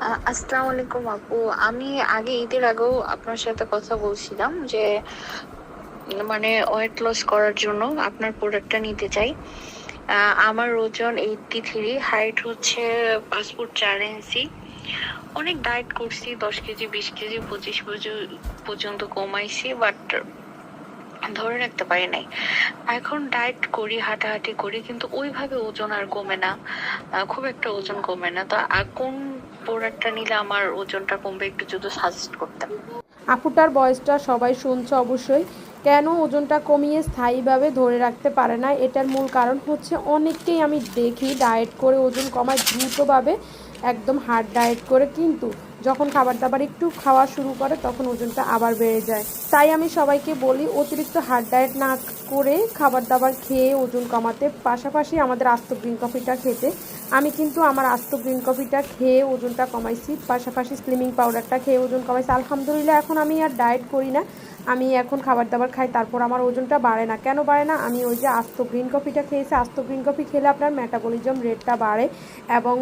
আসসালামু আলাইকুম আপু। আমি আগে ঈদের আগেও আপনার সাথে কথা বলছিলাম যে মানে ওয়েট লস করার জন্য আপনার প্রোডাক্টটা নিতে চাই। আমার ওজন এইটটি থ্রি হাইট হচ্ছে পাসপোর্ট চার ইঞ্চি অনেক ডায়েট করছি, দশ কেজি, বিশ কেজি, পঁচিশ পর্য- পর্যন্ত কমাইছি বাট ধরে রাখতে পারি নাই। এখন ডায়েট করি, হাঁটাহাঁটি করি, কিন্তু ওইভাবে ওজন আর কমে না। খুব একটা ওজন কমে না। তো কোন প্রোডাক্টটা নিলে আমার ওজনটা কমবে, একটু যদি সাজেস্ট করতেন আপুটার বয়সটা সবাই শুনছে অবশ্যই। কেন ওজনটা কমিয়ে স্থায়ীভাবে ধরে রাখতে পারে না? এটার মূল কারণ হচ্ছে অনেককেই আমি দেখি ডায়েট করে ওজন কমায় দ্রুতভাবে, একদম হার্ড ডায়েট করে। কিন্তু যখন খাবার দাবার একটু খাওয়া শুরু করে, তখন ওজনটা আবার বেড়ে যায়। তাই আমি সবাইকে বলি, অতিরিক্ত হার্ড ডায়েট না করে খাবার দাবার খেয়ে ওজন কমাতে, পাশাপাশি আমাদের আস্ত গ্রিন কফিটা খেতে। আমি কিন্তু আমার আস্ত গ্রিন কফিটা খেয়ে ওজনটা কমাইছি, পাশাপাশি স্লিমিং পাউডারটা খেয়ে ওজন কমাইছি। আলহামদুলিল্লাহ, এখন আমি আর ডায়েট করি না। আমি এখন খাবার দাবার খাই, তারপর আমার ওজনটা বাড়ে না। কেন বাড়ে না? আমি ওই যে আস্ত গ্রিন কফিটা খেয়েছি। আস্ত গ্রিন কফি খেলে আপনার মেটাবলিজম রেটটা বাড়ে এবং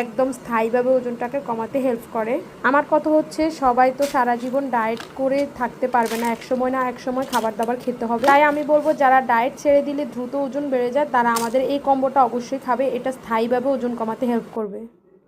একদম স্থায়ীভাবে ওজনটাকে কমাতে হেল্প করে। আমার কথা হচ্ছে, সবাই তো সারা জীবন ডায়েট করে থাকতে পারবে না, একসময় না একসময় খাবার দাবার খেতে হবে। তাই আমি বলব, যারা ডায়েট ছেড়ে দিলে দ্রুত ওজন বেড়ে যায়, তারা আমাদের এই কম্বোটা অবশ্যই খাবে, এটা স্থায়ীভাবে ওজন কমাতে হেল্প করবে।